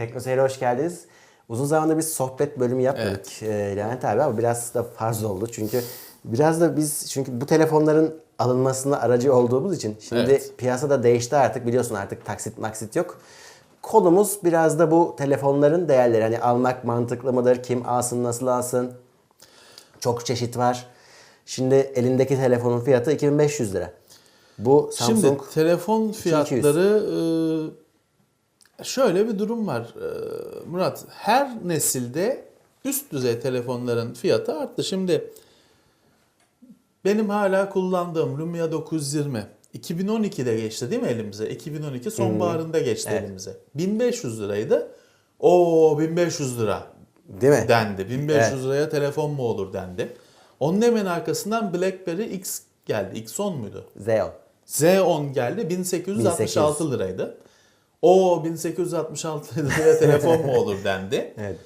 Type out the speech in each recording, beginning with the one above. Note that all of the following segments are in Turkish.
Teknoseyir'e hoş geldiniz. Uzun zamandır bir sohbet bölümü yapmadık e, Levent abi ama biraz da farz oldu. Çünkü biraz da biz çünkü bu telefonların alınmasında aracı olduğumuz için şimdi Evet. piyasada değişti artık biliyorsun artık taksit maksit yok. Konumuz biraz da bu telefonların değerleri. Hani almak mantıklı mıdır? Kim alsın, nasıl alsın? Çok çeşit var. Şimdi elindeki telefonun fiyatı 2500 lira. Bu Samsung Şimdi telefon fiyatları e, şöyle bir durum var e, Murat. Her nesilde üst düzey telefonların fiyatı arttı. Şimdi benim hala kullandığım Lumia 920 2012'de geçti değil mi elimize? 2012 sonbaharında geçti Evet. elimize. 1500 liraydı. O 1500 lira değil mi? dendi. 1500 Evet. liraya telefon mu olur dendi. Onun hemen arkasından BlackBerry X geldi. X10 muydu? Xeon. Z10 geldi 1866 liraydı. O 1866 liraya telefon mu olur dendi. Evet.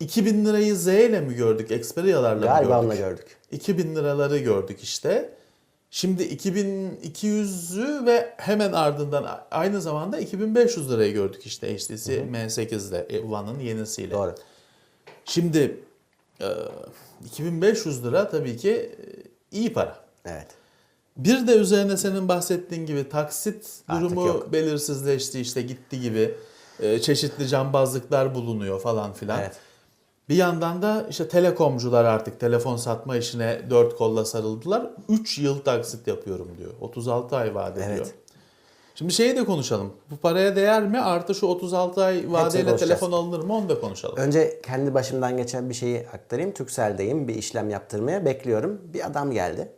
2000 lirayı Z ile mi gördük? Xperia'larla mı Galiba gördük? onunla gördük. 2000 liraları gördük işte. Şimdi 2200'ü ve hemen ardından aynı zamanda 2500 lirayı gördük işte HTC M8'de One'ın yenisiyle. Doğru. Şimdi e, 2500 lira tabii ki e, iyi para. Evet. Bir de üzerine senin bahsettiğin gibi taksit Artık durumu yok. belirsizleşti işte gitti gibi e, çeşitli cambazlıklar bulunuyor falan filan. Evet. Bir yandan da işte telekomcular artık telefon satma işine dört kolla sarıldılar. 3 yıl taksit yapıyorum diyor. 36 ay vade Evet. diyor. Şimdi şeyi de konuşalım. Bu paraya değer mi? Artı şu 36 ay vadeyle telefon alınır mı? Onu da konuşalım. Önce kendi başımdan geçen bir şeyi aktarayım. Turkcell'deyim. Bir işlem yaptırmaya bekliyorum. Bir adam geldi.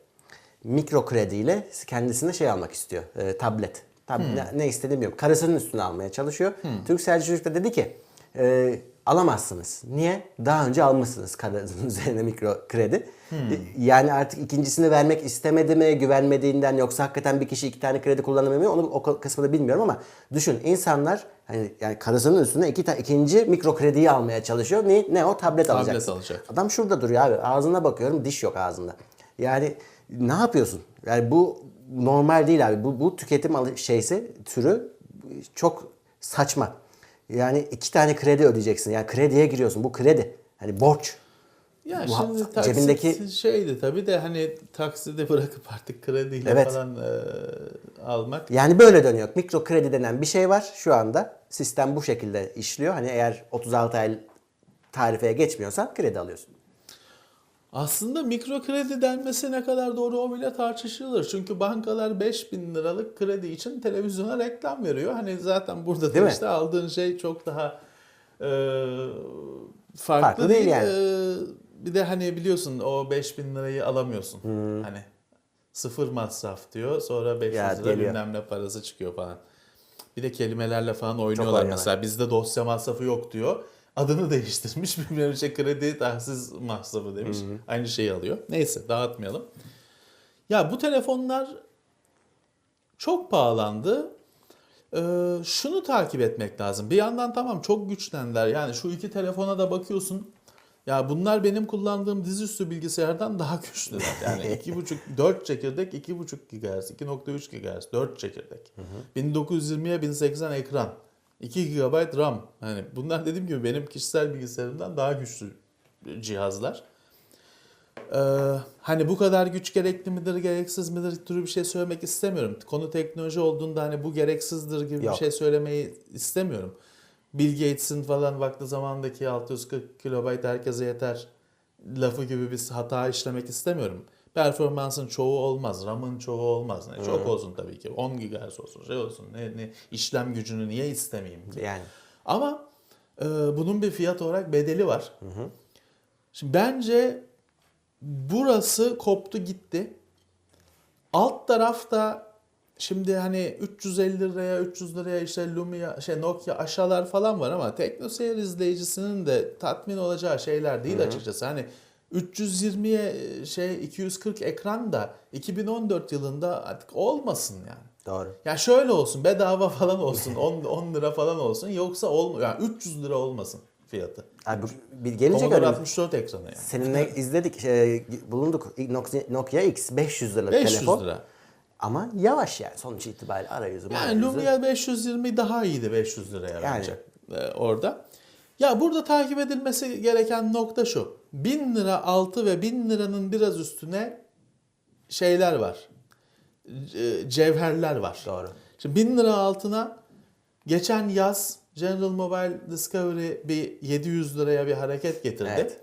Mikro krediyle kendisine şey almak istiyor. e, tablet. Tab ne, ne istediğini bilmiyorum. Karısının üstüne almaya çalışıyor. Turkcell çocuk da dedi ki e, alamazsınız. Niye? Daha önce almışsınız karınızın üzerine mikro kredi. E, Yani artık ikincisini vermek istemedi mi, güvenmediğinden yoksa hakikaten bir kişi iki tane kredi kullanamıyor mu? Onu o kısmını bilmiyorum ama düşün insanlar hani yani karısının üstüne iki ta, ikinci mikro krediyi almaya çalışıyor. Ne, ne o? Tablet, Tablet alacaksın. alacak. Adam şurada duruyor abi. Ağzına bakıyorum diş yok ağzında. Yani ne yapıyorsun? Yani bu normal değil abi. Bu, bu tüketim şeysi türü çok saçma. Yani iki tane kredi ödeyeceksin. Yani krediye giriyorsun. Bu kredi. Hani borç. Ya Bu şimdi taksit cebindeki- şeydi tabii de hani takside bırakıp artık krediyle Evet. falan e, almak. Yani böyle dönüyor. Mikro kredi denen bir şey var şu anda. Sistem bu şekilde işliyor. Hani eğer 36 ay tarifeye geçmiyorsan kredi alıyorsun. Aslında mikro kredi denmesi ne kadar doğru o bile tartışılır. Çünkü bankalar 5000 liralık kredi için televizyona reklam veriyor. Hani zaten burada Değil da mi? işte aldığın şey çok daha e, farklı, Farklı değil değil. yani. E, bir de hani biliyorsun o 5000 lirayı alamıyorsun. Hmm. Hani sıfır masraf diyor. Sonra 500 Ya, lira geliyor. bilmem ne parası çıkıyor falan. Bir de kelimelerle falan oynuyorlar oynuyorlar. mesela. Bizde dosya masrafı yok diyor. Adını değiştirmiş. Bilmiyorum şey kredi tahsis masrafı demiş. Aynı şeyi alıyor. Neyse dağıtmayalım. Ya bu telefonlar çok pahalandı. Ee, şunu takip etmek lazım. Bir yandan tamam çok güçlendiler. Yani şu iki telefona da bakıyorsun. Ya bunlar benim kullandığım dizüstü bilgisayardan daha güçlüler. Yani 2.5 4 çekirdek 2.5 GHz, 2.3 GHz, 4 çekirdek. 1920'ye 1080 ekran. 2 GB RAM. Hani bunlar dediğim gibi benim kişisel bilgisayarımdan daha güçlü cihazlar. Ee, hani bu kadar güç gerekli midir, gereksiz midir türü bir şey söylemek istemiyorum. Konu teknoloji olduğunda hani bu gereksizdir gibi Yok. bir şey söylemeyi istemiyorum. Bill Gates'in falan vakti zamandaki 640 kilobayt herkese yeter lafı gibi bir hata işlemek istemiyorum. Performansın çoğu olmaz, RAM'ın çoğu olmaz. Ne, çok olsun tabii ki. 10 GHz olsun, şey olsun. Ne, ne işlem gücünü niye istemeyeyim ki? Yani Ama e, bunun bir fiyat olarak bedeli var. Şimdi bence burası koptu gitti. Alt tarafta şimdi hani 350 liraya 300 liraya işte Lumia şey Nokia aşağılar falan var ama TeknoSeyir izleyicisinin de tatmin olacağı şeyler değil açıkçası. Hani 320'ye şey 240 ekran da 2014 yılında artık olmasın yani. doğru. Ya şöyle olsun bedava falan olsun 10, 10 lira falan olsun yoksa olmuyor. Yani 300 lira olmasın fiyatı. Abi bir gelecek Commodore öyle. 64 ekranı yani. Seninle izledik, şey, bulunduk. Nokia, X 500 liralık 500 telefon. lira. Ama yavaş yani sonuç itibariyle arayüzü. Yani. Lumia 520 daha iyiydi 500 liraya Yani bence. e, orada. Ya burada takip edilmesi gereken nokta şu. 1000 lira altı ve 1000 liranın biraz üstüne şeyler var. Cevherler var. Doğru. Şimdi 1000 lira altına geçen yaz General Mobile Discovery bir 700 liraya bir hareket getirdi. Evet.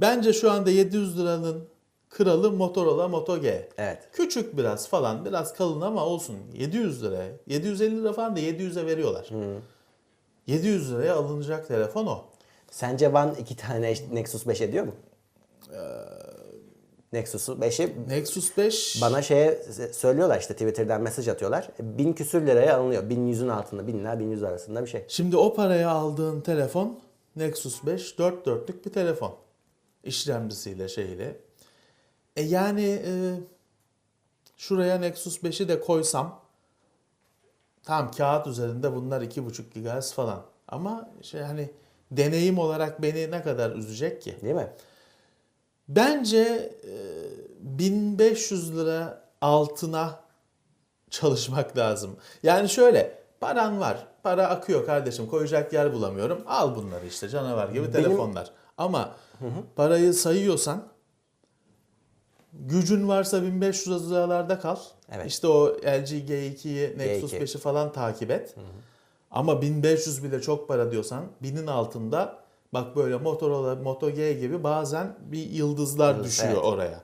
Bence şu anda 700 liranın kralı Motorola Moto G. Evet. Küçük biraz falan biraz kalın ama olsun 700 lira 750 lira falan da 700'e veriyorlar. 700 liraya alınacak telefon o. Sence One iki tane Nexus 5 ediyor mu? Ee, Nexus'u 5'i Nexus 5 bana şeye söylüyorlar işte Twitter'dan mesaj atıyorlar. Bin küsür liraya alınıyor. Bin yüzün altında. Bin lira bin yüz arasında bir şey. Şimdi o paraya aldığın telefon Nexus 5 4 dörtlük bir telefon. İşlemcisiyle şeyle. E yani e, şuraya Nexus 5'i de koysam tam kağıt üzerinde bunlar 2.5 GHz falan. Ama şey hani deneyim olarak beni ne kadar üzecek ki? Değil mi? Bence e, 1500 lira altına çalışmak lazım. Yani şöyle paran var. Para akıyor kardeşim. Koyacak yer bulamıyorum. Al bunları işte canavar gibi telefonlar. Ama parayı sayıyorsan gücün varsa 1500 liralarda kal. Evet. İşte o LG G2'yi, Nexus G2. 5'i falan takip et. Ama 1500 bile çok para diyorsan binin altında bak böyle Motorola, Moto G gibi bazen bir yıldızlar Yıldız, düşüyor evet. oraya.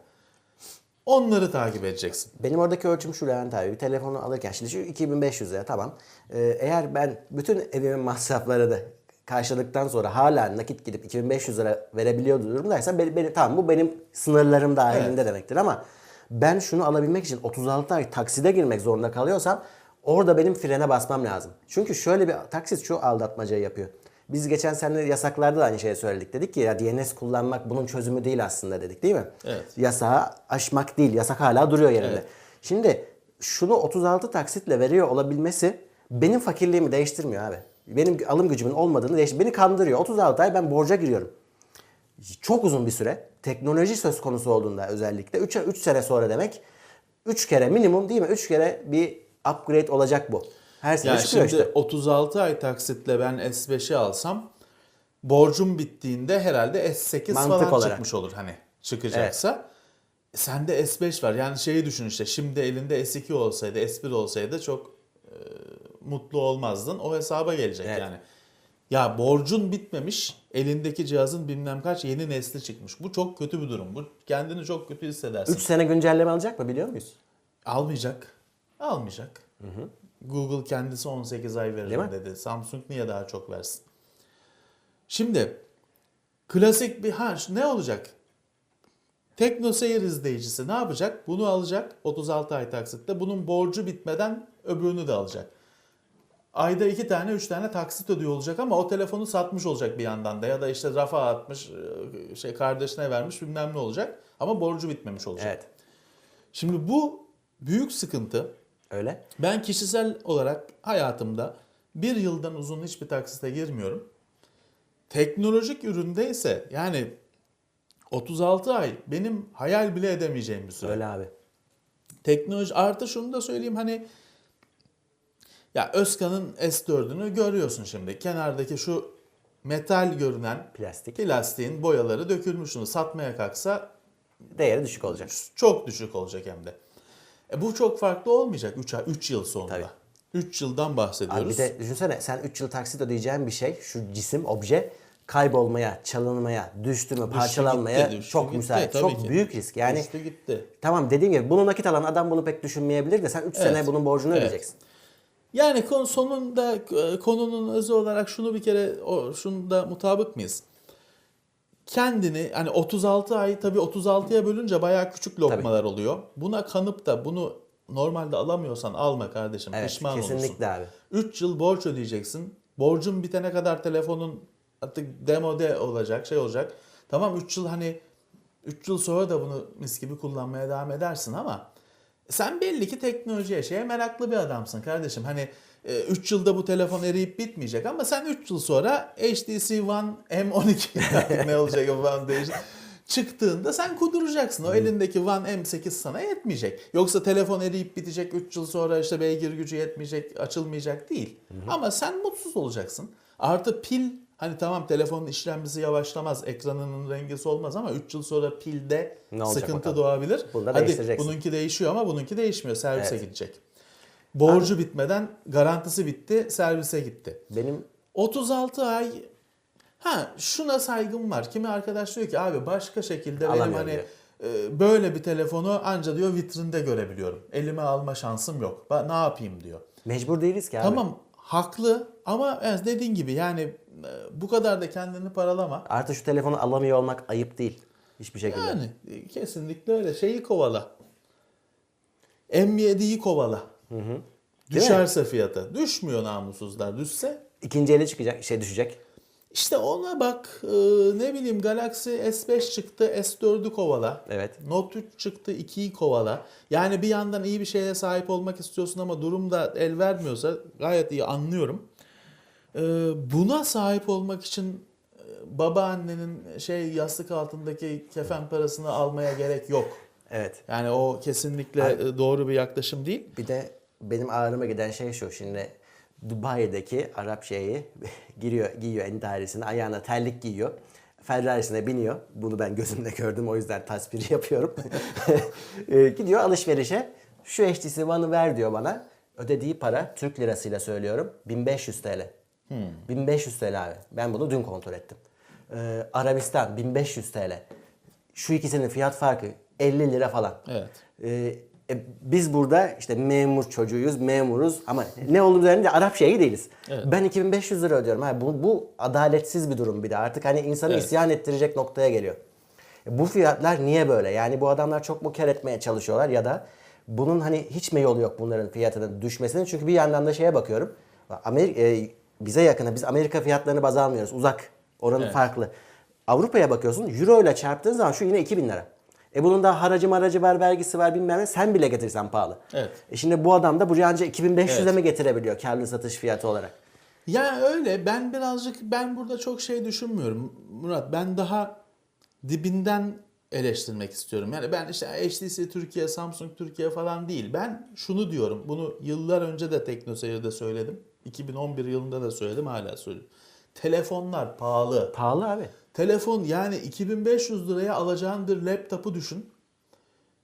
Onları takip edeceksin. Benim oradaki ölçüm şu Levent abi. Bir telefonu alırken şimdi şu 2500 lira tamam. Ee, eğer ben bütün evimin masraflarını karşıladıktan sonra hala nakit gidip 2500 lira verebiliyor durumdaysa beni, beni, tamam bu benim sınırlarım dahilinde demektir ama ben şunu alabilmek için 36 ay takside girmek zorunda kalıyorsam orada benim frene basmam lazım. Çünkü şöyle bir taksit şu aldatmacayı yapıyor. Biz geçen sene yasaklarda da aynı şeyi söyledik. Dedik ki ya DNS kullanmak bunun çözümü değil aslında dedik değil mi? Evet. Yasağı aşmak değil. Yasak hala duruyor yerinde. Evet. Şimdi şunu 36 taksitle veriyor olabilmesi benim fakirliğimi değiştirmiyor abi. Benim alım gücümün olmadığını değiştiriyor. Beni kandırıyor. 36 ay ben borca giriyorum. Çok uzun bir süre. Teknoloji söz konusu olduğunda özellikle 3, 3 sene sonra demek 3 kere minimum değil mi? 3 kere bir upgrade olacak bu. Her sene Yani çıkıyor şimdi işte. 36 ay taksitle ben S5'i alsam borcum bittiğinde herhalde S8 Mantık falan olarak. çıkmış olur hani çıkacaksa. E Sende S5 var. Yani şeyi düşün işte şimdi elinde S2 olsaydı, S1 olsaydı çok e, mutlu olmazdın. O hesaba gelecek Evet. yani. Ya borcun bitmemiş, elindeki cihazın bilmem kaç yeni nesli çıkmış. Bu çok kötü bir durum. Bu kendini çok kötü hissedersin. 3 sene güncelleme alacak mı biliyor muyuz? Almayacak. Almayacak. Google kendisi 18 ay veririm dedi. Samsung niye daha çok versin? Şimdi klasik bir ha ne olacak? Tekno seyir izleyicisi ne yapacak? Bunu alacak 36 ay taksitte. Bunun borcu bitmeden öbürünü de alacak. Ayda iki tane, üç tane taksit ödüyor olacak ama o telefonu satmış olacak bir yandan da ya da işte rafa atmış, e, şey kardeşine vermiş bilmem ne olacak ama borcu bitmemiş olacak. Evet. Şimdi bu büyük sıkıntı. Öyle. Ben kişisel olarak hayatımda bir yıldan uzun hiçbir taksite girmiyorum. Teknolojik üründe ise yani 36 ay benim hayal bile edemeyeceğim bir süre. Öyle abi. Teknoloji artı şunu da söyleyeyim hani ya Özkan'ın S4'ünü görüyorsun şimdi. Kenardaki şu metal görünen Plastik. plastiğin boyaları dökülmüş. Bunu satmaya kalksa Değeri düşük olacak. çok düşük olacak hem de. E bu çok farklı olmayacak 3 ay 3 yıl sonra. Tabii. 3 yıldan bahsediyoruz. Abi bir de düşünsene sen 3 yıl taksit ödeyeceğin bir şey, şu cisim, obje kaybolmaya, çalınmaya, düştü mü, parçalanmaya gitti, düştü çok gitti, müsait. Çok ki. büyük risk. Yani Düştü gitti. tamam dediğim gibi bunu nakit alan adam bunu pek düşünmeyebilir de sen 3 Evet. sene bunun borcunu Evet. ödeyeceksin. Yani konu sonunda e, konunun özü olarak şunu bir kere şunu da mutabık mıyız? Kendini hani 36 ay tabii 36'ya bölünce bayağı küçük lokmalar oluyor. Buna kanıp da bunu normalde alamıyorsan alma kardeşim. Evet, Pişman olursun. kesinlikle abi. 3 yıl borç ödeyeceksin. Borcun bitene kadar telefonun artık demode olacak, şey olacak. Tamam 3 yıl hani 3 yıl sonra da bunu mis gibi kullanmaya devam edersin ama sen belli ki teknolojiye şeye meraklı bir adamsın kardeşim. Hani 3 yılda bu telefon eriyip bitmeyecek ama sen 3 yıl sonra HTC One M12 artık ne olacak falan değişir. çıktığında sen kuduracaksın. O elindeki One M8 sana yetmeyecek. Yoksa telefon eriyip bitecek 3 yıl sonra işte beygir gücü yetmeyecek, açılmayacak değil. Ama sen mutsuz olacaksın. Artı pil hani tamam telefonun işlemcisi yavaşlamaz, ekranının rengi solmaz ama 3 yıl sonra pilde Ne sıkıntı bakalım. doğabilir. Bunu Hadi bununki değişiyor ama bununki değişmiyor. Servise Evet. gidecek. Borcu bitmeden garantisi bitti, servise gitti. Benim 36 ay ha şuna saygım var. Kimi arkadaş diyor ki abi başka şekilde benim Alamıyorum hani diyor. e, böyle bir telefonu anca diyor vitrinde görebiliyorum. Elime alma şansım yok. Ba- ne yapayım diyor. mecbur değiliz ki abi. Tamam haklı ama evet, dediğin gibi yani e, bu kadar da kendini paralama. Artık şu telefonu alamıyor olmak ayıp değil. Hiçbir şekilde. Yani e, kesinlikle öyle. Şeyi kovala. M7'yi kovala. Değil mi? Düşerse fiyatı. Düşmüyor namussuzlar. Düşse İkinci ele çıkacak, şey düşecek. İşte ona bak e, ne bileyim Galaxy S5 çıktı S4'ü kovala. Evet. Note 3 çıktı 2'yi kovala. Yani bir yandan iyi bir şeye sahip olmak istiyorsun ama durum da el vermiyorsa gayet iyi anlıyorum. E, buna sahip olmak için e, babaannenin şey yastık altındaki kefen parasını almaya gerek yok. Evet. Yani o kesinlikle e, doğru bir yaklaşım değil. Bir de benim ağrıma giden şey şu. Şimdi Dubai'deki Arap şeyi giriyor, giyiyor entarisine, ayağına terlik giyiyor. Ferrari'sine biniyor. Bunu ben gözümle gördüm o yüzden tasviri yapıyorum. E, gidiyor alışverişe. Şu HTC One'ı ver diyor bana. Ödediği para Türk lirasıyla söylüyorum 1500 TL. 1500 TL abi. Ben bunu dün kontrol ettim. Ee, Arabistan 1500 TL. Şu ikisinin fiyat farkı 50 lira falan. Evet. Ee, e, biz burada işte memur çocuğuyuz, memuruz ama ne olduğunu öğrenince Arap şeyi değiliz. Evet. Ben 2500 lira ödüyorum. Ha, bu, bu adaletsiz bir durum bir de. Artık hani insanı Evet. isyan ettirecek noktaya geliyor. E, Bu fiyatlar niye böyle? Yani bu adamlar çok mu kar etmeye çalışıyorlar ya da bunun hani hiç mi yolu yok bunların fiyatının düşmesinin? Çünkü bir yandan da şeye bakıyorum. Amerika, e, bize yakına biz Amerika fiyatlarını baz almıyoruz. Uzak. Oranın Evet. farklı. Avrupa'ya bakıyorsun. Euro ile çarptığın zaman şu yine 2000 lira. E bunun da haracı maracı var, vergisi var bilmem ne. Sen bile getirsen pahalı. Evet. E şimdi bu adam da buraya ancak 2500'e Evet. mi getirebiliyor karlı satış fiyatı olarak? Ya öyle ben birazcık ben burada çok şey düşünmüyorum Murat. Ben daha dibinden eleştirmek istiyorum. Yani ben işte HTC Türkiye, Samsung Türkiye falan değil. Ben şunu diyorum. Bunu yıllar önce de TeknoSeyir'de söyledim. 2011 yılında da söyledim hala söylüyorum. Telefonlar pahalı. Pahalı abi. Telefon yani 2500 liraya alacağın bir laptopu düşün.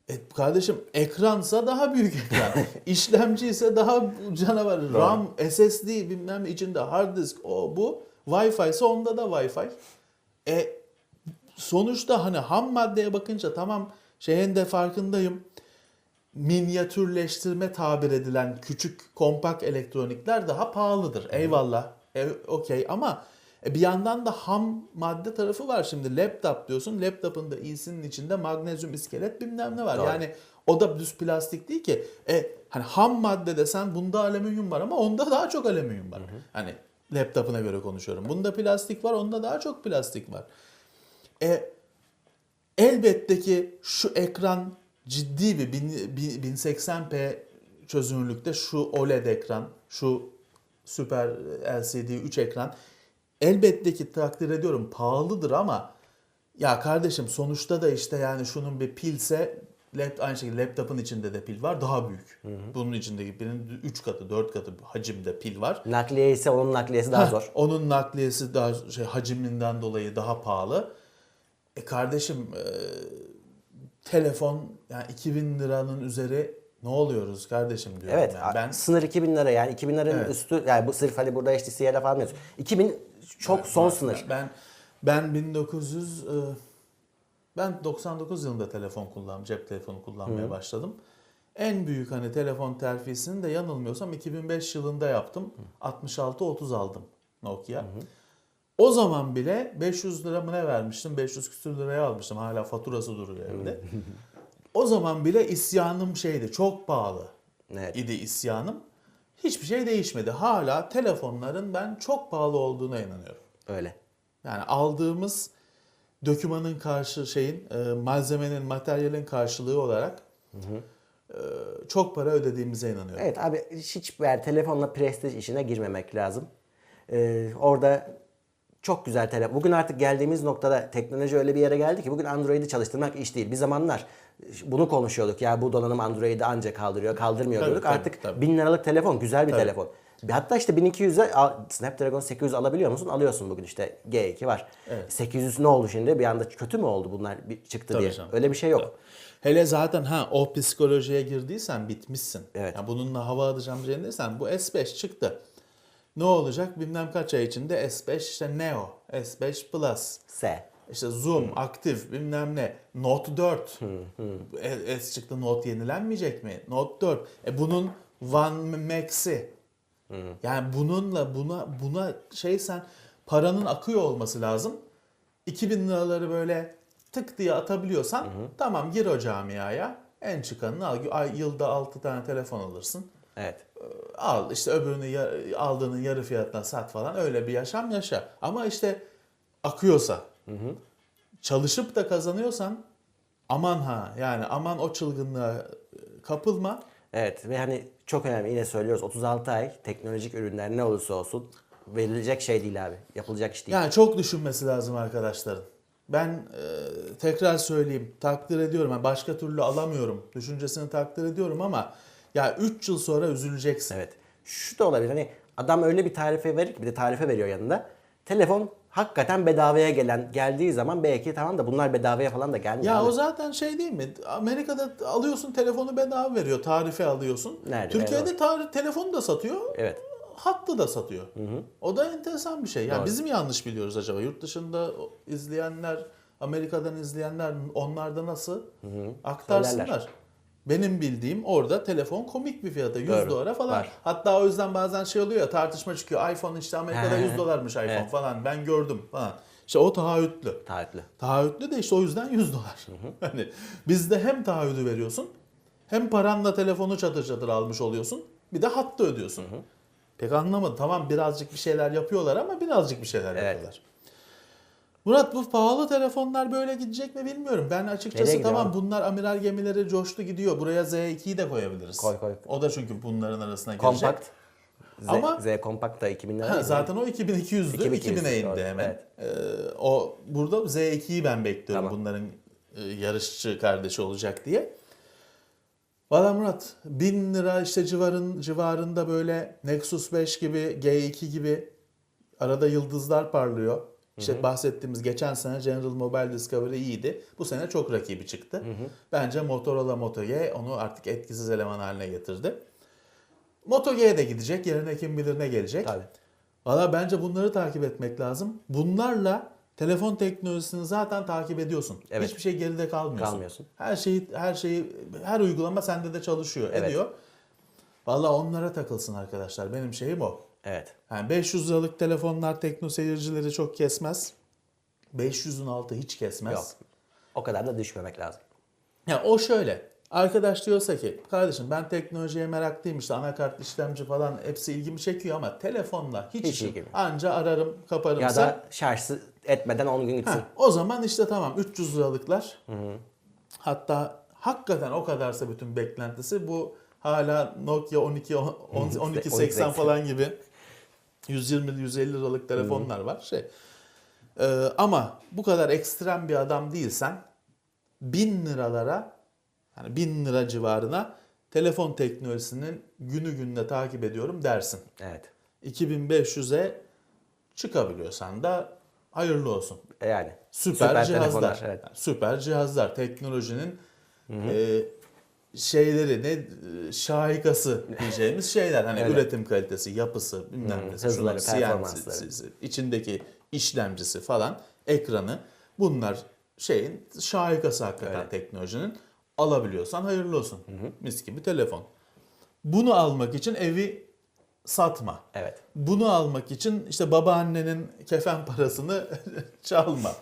E kardeşim ekransa daha büyük ekran. İşlemci ise daha canavar. RAM, SSD bilmem içinde hard disk o bu. Wi-Fi ise onda da Wi-Fi. E sonuçta hani ham maddeye bakınca tamam şeyin de farkındayım. Minyatürleştirme tabir edilen küçük kompakt elektronikler daha pahalıdır. Eyvallah. E, Okey ama e, bir yandan da ham madde tarafı var. Şimdi laptop diyorsun. Laptopun da iyisinin içinde magnezyum iskelet bilmem ne var. Doğru. Yani o da düz plastik değil ki. E hani ham madde desen bunda alüminyum var ama onda daha çok alüminyum var. Hani laptopuna göre konuşuyorum. Bunda plastik var, onda daha çok plastik var. E, elbette ki şu ekran ciddi bir bin- bin- 1080p çözünürlükte şu OLED ekran, şu süper LCD 3 ekran elbette ki takdir ediyorum pahalıdır ama ya kardeşim sonuçta da işte yani şunun bir pilse lap, aynı şekilde laptopun içinde de pil var daha büyük. Bunun içindeki pilin 3 katı 4 katı hacimde pil var. Nakliye ise onun nakliyesi daha Heh, zor. Onun nakliyesi daha şey hacminden dolayı daha pahalı. E kardeşim e, telefon yani 2000 liranın üzeri ne oluyoruz kardeşim diyorum. Evet. yani. Ben Sınır 2000 lira yani 2000 liranın Evet. üstü yani bu sırf hani burada HTC'ye laf almıyoruz. 2000 çok son sınır. Ben ben 1900 e, ben 99 yılında telefon kullan cep telefonu kullanmaya başladım. En büyük hani telefon terfisini de yanılmıyorsam 2005 yılında yaptım. 66 30 aldım Nokia. O zaman bile 500 lira mı ne vermiştim? 500 küsür liraya almıştım. Hala faturası duruyor evde. o zaman bile isyanım şeydi. Çok pahalı Evet. idi isyanım. Hiçbir şey değişmedi. Hala telefonların ben çok pahalı olduğuna inanıyorum. Öyle. Yani aldığımız dokümanın karşı şeyin e, malzemenin materyalin karşılığı olarak e, çok para ödediğimize inanıyorum. Evet abi hiç yani telefonla prestij işine girmemek lazım. Ee, orada Çok güzel telefon. Bugün artık geldiğimiz noktada teknoloji öyle bir yere geldi ki bugün Android'i çalıştırmak iş değil. Bir zamanlar bunu konuşuyorduk. Ya bu donanım Android'i ancak kaldırıyor, kaldırmıyor Tabii, diyorduk. tabii, artık tabii. 1000 liralık telefon, güzel bir telefon. Hatta işte 1200'e al- Snapdragon 800 alabiliyor musun? Alıyorsun bugün işte G2 var. 800 ne oldu şimdi? Bir anda kötü mü oldu bunlar bir çıktı Tabii diye? canım. Öyle bir şey yok. Hele zaten ha o psikolojiye girdiysen bitmişsin. Evet. Ya bununla hava alacağım diyeceksen bu S5 çıktı. Ne olacak? Bilmem kaç ay içinde S5 işte Neo, S5 Plus, S. işte Zoom, aktif bilmem ne. Note 4. E, S çıktı Note yenilenmeyecek mi? Note 4. E bunun One Max'i. Yani bununla buna buna şey sen paranın akıyor olması lazım. 2000 liraları böyle tık diye atabiliyorsan tamam gir o camiaya. En çıkanını al. Ay, yılda 6 tane telefon alırsın. Evet. Al işte öbürünü aldığının yarı fiyatına sat falan öyle bir yaşam yaşa. Ama işte akıyorsa çalışıp da kazanıyorsan aman ha yani aman o çılgınlığa e, kapılma. Evet ve hani çok önemli yine söylüyoruz 36 ay teknolojik ürünler ne olursa olsun verilecek şey değil abi. Yapılacak iş değil. Yani çok düşünmesi lazım arkadaşların. Ben e, tekrar söyleyeyim takdir ediyorum. Yani başka türlü alamıyorum. Düşüncesini takdir ediyorum ama ya 3 yıl sonra üzüleceksin. Evet. Şu da olabilir hani adam öyle bir tarife verir ki bir de tarife veriyor yanında. Telefon hakikaten bedavaya gelen geldiği zaman belki tamam da bunlar bedavaya falan da gelmiyor. Ya o zaten şey değil mi? Amerika'da alıyorsun telefonu bedava veriyor. Tarife alıyorsun. Nerede? Türkiye'de tarih, telefonu da satıyor. Evet. Hattı da satıyor. O da enteresan bir şey. Ya biz mi yanlış biliyoruz acaba? Yurt dışında izleyenler, Amerika'dan izleyenler onlarda nasıl aktarsınlar. Söylerler. Benim bildiğim orada telefon komik bir fiyata 100 Doğru. dolara falan. Var. Hatta o yüzden bazen şey oluyor ya tartışma çıkıyor. iPhone işte Amerika'da He. 100 dolarmış iPhone Evet. falan. Ben gördüm falan. İşte o taahhütlü. Taahhütlü. Taahhütlü de işte o yüzden 100 dolar. Hani bizde hem taahhüdü veriyorsun hem paranla telefonu çatır çatır almış oluyorsun. Bir de hattı ödüyorsun. Pek anlamadım. Tamam birazcık bir şeyler yapıyorlar ama birazcık bir şeyler Evet. yapıyorlar. Murat bu pahalı telefonlar böyle gidecek mi bilmiyorum. Ben Nereye açıkçası gidiyor tamam abi? bunlar amiral gemileri coştu gidiyor. Buraya Z2'yi de koyabiliriz. Koy, koy. O da çünkü bunların arasına girecek. Kompakt. Z, Ama- Z kompakt da 2000 lira. Ha, değil mi? zaten o 2200'dü. 2200'dü, 2000'e indi hemen. Evet. Ee, o burada Z2'yi ben bekliyorum Tamam. bunların e, yarışçı kardeşi olacak diye. Valla Murat 1000 lira işte civarın civarında böyle Nexus 5 gibi G2 gibi arada yıldızlar parlıyor. İşte bahsettiğimiz geçen sene General Mobile Discovery iyiydi. Bu sene çok rakibi çıktı. Bence Motorola Moto G onu artık etkisiz eleman haline getirdi. Moto G de gidecek. Yerine kim bilir ne gelecek. Tabii. Valla bence bunları takip etmek lazım. Bunlarla telefon teknolojisini zaten takip ediyorsun. Evet. Hiçbir şey geride kalmıyorsun. Kalmıyorsun. Her şeyi her şeyi her uygulama sende de çalışıyor, Evet. ediyor. Valla onlara takılsın arkadaşlar. Benim şeyim o. Evet. Yani 500 liralık telefonlar tekno seyircileri çok kesmez. 500'ün altı hiç kesmez. Yok. O kadar da düşmemek lazım. Ya o şöyle. Arkadaş diyorsa ki kardeşim ben teknolojiye meraklıyım işte anakart işlemci falan hepsi ilgimi çekiyor ama telefonla hiç, Hiç işim. ilgim yok. Anca ararım kaparım. Ya da şarjsız etmeden 10 gün gitsin. O zaman işte tamam 300 liralıklar. Hatta hakikaten o kadarsa bütün beklentisi bu hala Nokia 12 on- on- 1280 falan gibi 120-150 liralık telefonlar var. Şey. Ee, ama bu kadar ekstrem bir adam değilsen 1000 liralara yani 1000 lira civarına telefon teknolojisinin günü gününe takip ediyorum dersin. Evet. 2500'e çıkabiliyorsan da hayırlı olsun. E Yani. Süper, cihazlar. telefonlar, Evet. Yani süper cihazlar. Teknolojinin e, şeyleri ne şahikası diyeceğimiz şeyler. Hani Evet. üretim kalitesi, yapısı, bilmem nesi, şunu, performansları. İçindeki işlemcisi falan, ekranı. Bunlar şeyin şahikası hakikaten Öyle. teknolojinin. Alabiliyorsan hayırlı olsun. Mis gibi telefon. Bunu almak için evi satma. Evet. Bunu almak için işte babaannenin kefen parasını çalma.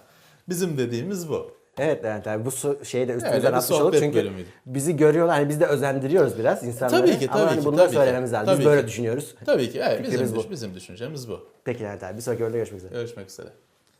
Bizim dediğimiz bu. Evet yani tabii bu şeyi de üstümüzden bir atmış olduk çünkü bölümüydü. bizi görüyorlar hani biz de özendiriyoruz biraz insanları. Tabii ki, Ama tabii hani ki, bunu tabii söylememiz lazım. Biz böyle ki. düşünüyoruz. Tabii ki evet, bizim, bu. bizim düşüncemiz bu. Peki Levent abi bir sonraki bölümde görüşmek üzere. Görüşmek üzere.